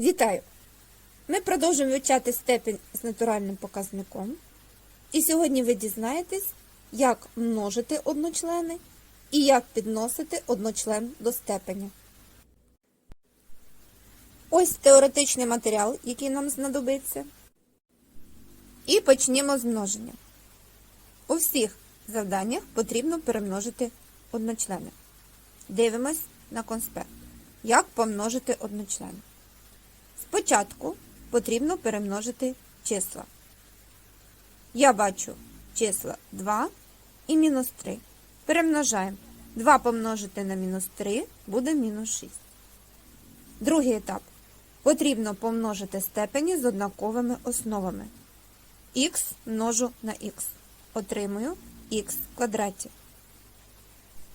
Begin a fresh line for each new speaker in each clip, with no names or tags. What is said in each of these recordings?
Вітаю! Ми продовжуємо вивчати степень з натуральним показником. І сьогодні ви дізнаєтесь, як множити одночлени і як підносити одночлен до степеня. Ось теоретичний матеріал, який нам знадобиться. І почнімо з множення. У всіх завданнях потрібно перемножити одночлени. Дивимось на конспект. Як помножити одночлени? Спочатку потрібно перемножити числа. Я бачу числа 2 і мінус 3. Перемножаємо. 2 помножити на мінус 3 буде мінус 6. Другий етап. Потрібно помножити степені з однаковими основами. х множу на х. Отримую х в квадраті.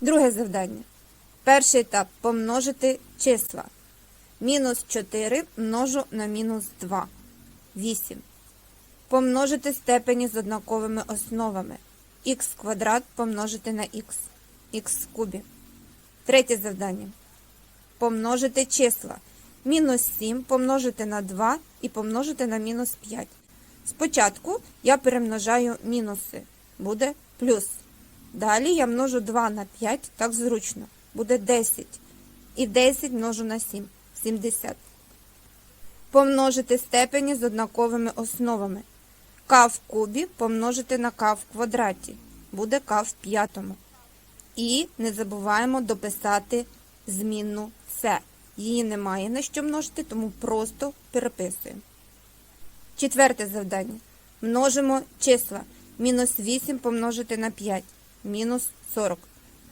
Друге завдання. Перший етап помножити числа. Мінус 4 множу на мінус 2. 8. Помножити степені з однаковими основами. х квадрат помножити на х. х кубі. Третє завдання. Помножити числа. Мінус 7 помножити на 2 і помножити на мінус 5. Спочатку я перемножаю мінуси. Буде плюс. Далі я множу 2 на 5, так зручно. Буде 10. І 10 множу на 7. 70. Помножити степені з однаковими основами. К в кубі помножити на К в квадраті. Буде К в п'ятому. І не забуваємо дописати змінну С. Її немає на що множити, тому просто переписуємо. Четверте завдання. Множимо числа. Мінус 8 помножити на 5. Мінус 40.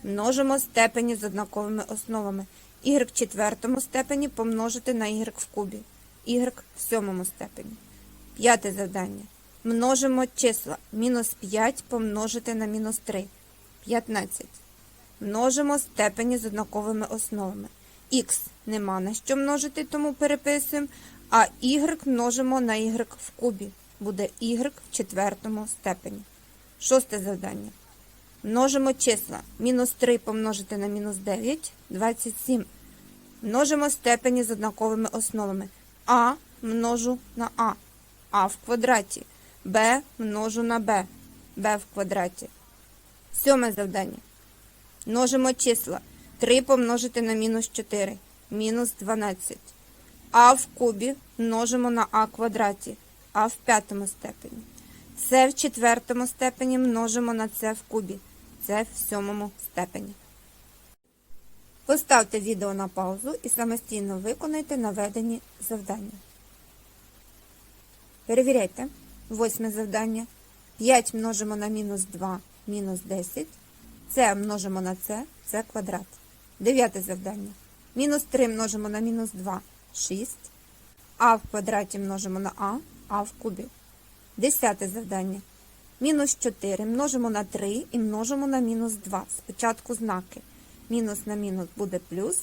Множимо степені з однаковими основами. Y в четвертому степені помножити на y в кубі. Y в сьомому степені. П'яте завдання. Множимо числа. Мінус 5 помножити на мінус 3. 15. Множимо степені з однаковими основами. Х нема на що множити, тому переписуємо. А y множимо на y в кубі. Буде y в четвертому степені. Шосте завдання. Множимо числа. Мінус 3 помножити на мінус 9 27. Множимо степені з однаковими основами. А множу на А. А в квадраті. Б множу на Б. Б в квадраті. Сьоме завдання. Множимо числа. 3 помножити на мінус 4. Мінус 12. А в кубі множимо на А квадраті. А в п'ятому степені. С в четвертому степені множимо на С в кубі. С в сьомому степені. Поставте відео на паузу і самостійно виконайте наведені завдання. Перевіряйте. Восьме завдання. 5 множимо на мінус 2, мінус 10. С множимо на С, С квадрат. Дев'яте завдання. Мінус 3 множимо на мінус 2, 6. А в квадраті множимо на А, А в кубі. Десяте завдання. Мінус 4 множимо на 3 і множимо на мінус 2. Спочатку знаки. Мінус на мінус буде плюс.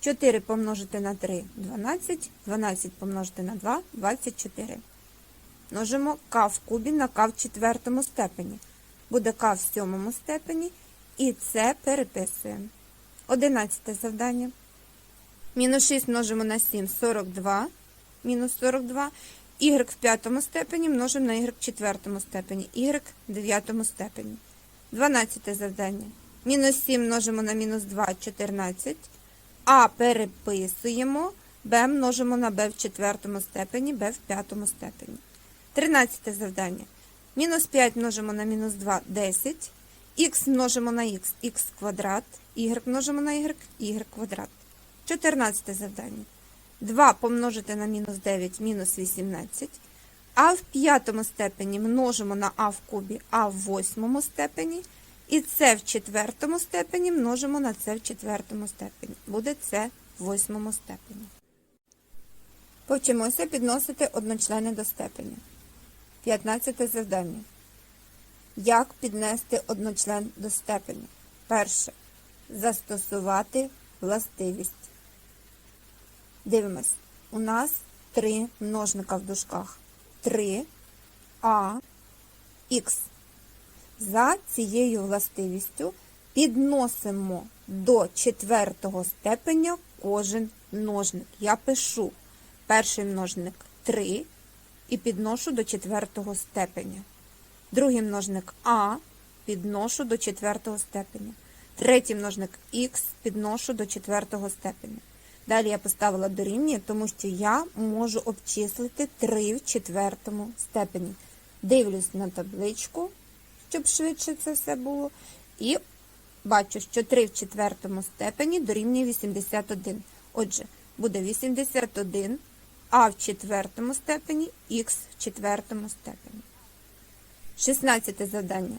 4 помножити на 3 12. 12 помножити на 2 24. Множимо К в кубі на К в четвертому степені. Буде К в сьомому степені. І це переписуємо. Одинадцяте завдання. Мінус 6 множимо на 7 42. Мінус 42. Y в п'ятому степені множимо на y в четвертому степені. Y в дев'ятому степені. 12 завдання. Мінус 7 множимо на мінус 2 14. А переписуємо. Б множимо на b в четвертому степені, b в п'ятому степені. 13 завдання. Мінус 5 множимо на мінус 2 10. Х множимо на х, х квадрат. Y множимо на y, y квадрат. 14 завдання. 2 помножити на мінус 9 мінус 18. А в п'ятому степені множимо на а в кубі, а в восьмому степені. І це в четвертому степені множимо на це в четвертому степені. Буде це в восьмому степені. Повчимося підносити одночлени до степеня. 15 завдання. Як піднести одночлен до степеня? Перше. Застосувати властивість. Дивимось. У нас три множника в дужках. 3 а х. За цією властивістю підносимо до четвертого степеня кожен множник. Я пишу перший множник 3 і підношу до четвертого степеня. Другий множник А підношу до четвертого степеня. Третій множник х підношу до четвертого степеня. Далі я поставила дорівнює, тому що я можу обчислити 3 в четвертому степені. Дивлюсь на табличку, щоб швидше це все було. І бачу, що 3 в четвертому степені дорівнює 81. Отже, буде 81 а в четвертому степені, х в четвертому степені. 16 завдання.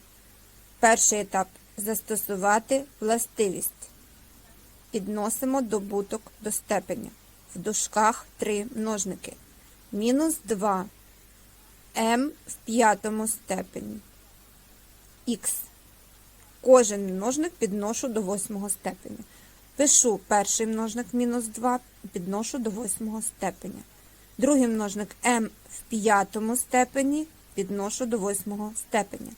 Перший етап застосувати властивість. Підносимо добуток до степеня. В дужках 3 множники. Мінус 2 м в п'ятому степені. Х. Кожен множник підношу до восьмого степеня. Пишу перший множник мінус 2, підношу до восьмого степеня. Другий множник m в п'ятому степені підношу до восьмого степеня.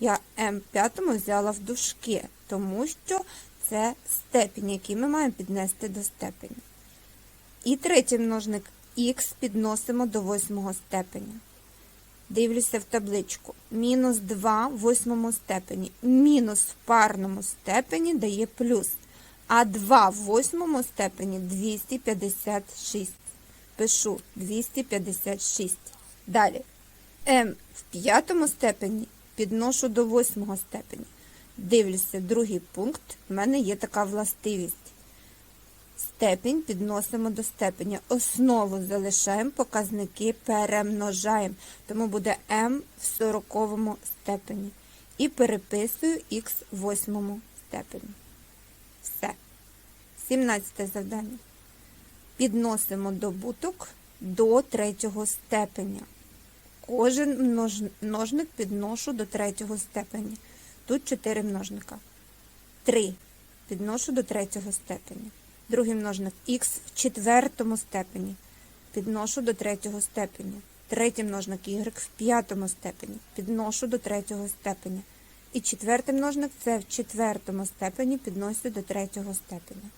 Я m в п'ятому взяла в дужки, тому що це степінь, який ми маємо піднести до степеня. І третій множник х підносимо до восьмого степеня. Дивлюся в табличку. Мінус 2 в восьмому степені. Мінус в парному степені дає плюс. А 2 в восьмому степені 256. Пишу 256. Далі. М в п'ятому степені підношу до восьмого степені. Дивлюся, другий пункт. У мене є така властивість. Степінь підносимо до степеня. Основу залишаємо, показники перемножаємо. Тому буде m в 40 степені. І переписую х в 8 степені. Все. 17 завдання. Підносимо добуток до третього степеня. Кожен множ... множник підношу до третього степеня. Тут 4 множника. 3 підношу до третього степеня. Другий множник х в четвертому степені. Підношу до третього степеня. Третій множник y в п'ятому степені. Підношу до третього степеня. І четвертий множник це в четвертому степені підносю до третього степеня.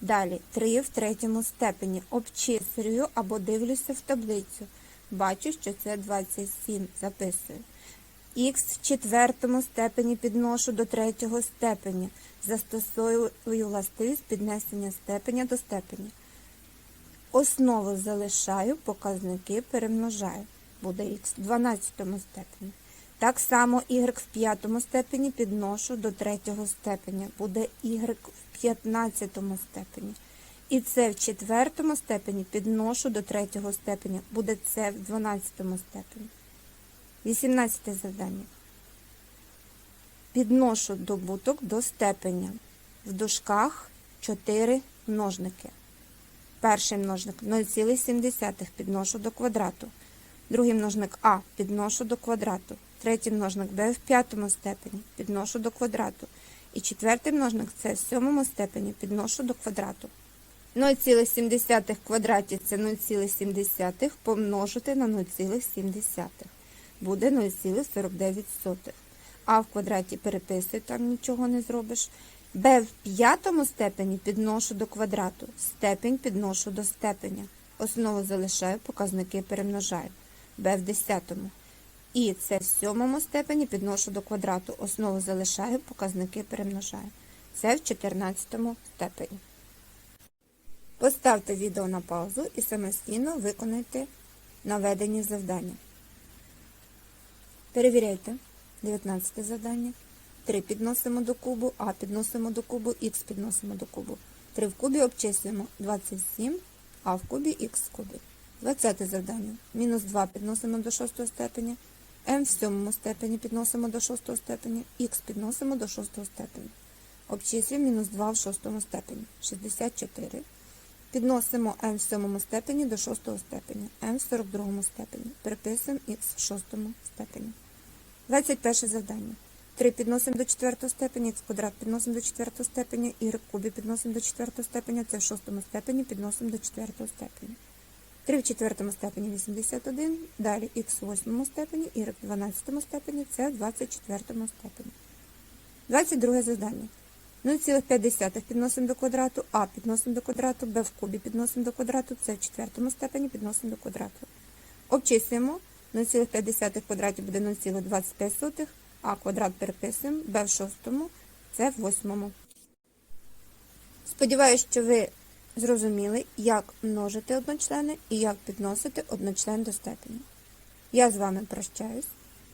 Далі 3 в третьому степені. Обчислюю або дивлюся в таблицю. Бачу, що це 27. Записую. Х в четвертому степені підношу до третього степеня. Застосовую властивість піднесення степеня до степеня. Основу залишаю, показники перемножаю. Буде х в 12 степені. Так само y в п'ятому степені підношу до третього степеня. Буде y в 15 степені. І це в четвертому степені підношу до третього степеня. Буде це в 12 степені. 18 завдання. Підношу добуток до степеня. В дужках 4 множники. Перший множник 0,7 підношу до квадрату. Другий множник А підношу до квадрату. Третій множник Б в п'ятому степені підношу до квадрату. І четвертий множник С в сьомому степені підношу до квадрату. 0,7 в квадраті це 0,7 помножити на 0,7. Буде 0,49. А в квадраті переписуй, там нічого не зробиш. Б в п'ятому степені підношу до квадрату. Степень підношу до степеня. Основу залишаю, показники перемножаю. Б в десятому. І це в сьомому степені підношу до квадрату. Основу залишаю, показники перемножаю. Це в 14 степені. Поставте відео на паузу і самостійно виконайте наведені завдання. Перевіряйте 19 завдання. 3 підносимо до кубу, А підносимо до кубу, Х підносимо до кубу. 3 в кубі обчислюємо 27, А в кубі Х в кубі. 20 завдання. Мінус 2 підносимо до 6 степеня, М в 7 степені підносимо до 6 степені, Х підносимо до 6 степені. Обчислюємо мінус 2 в 6 степені. 64. Підносимо m в 7 степені до 6 степеня, m в 42 степені. Переписуємо х в 6 степені. 21 завдання. 3 підносимо до 4 степені, х квадрат підносимо до 4 степені, y кубі підносимо до 4 степені, це в 6 степені підносимо до 4 степені. 3 в 4 степені 81, далі х в 8 степені, y в 12 степені, це в 24 степені. 22 завдання. 0,5 підносимо до квадрату, а підносимо до квадрату, b в кубі підносимо до квадрату, це в четвертому степені підносимо до квадрату. Обчислюємо 0,5 в квадраті буде 0,25, а квадрат переписуємо, b в шостому, це в восьмому. Сподіваюсь, що ви зрозуміли, як множити одночлени і як підносити одночлен до степені. Я з вами прощаюсь.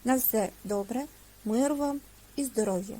На все добре, миру вам і здоров'я!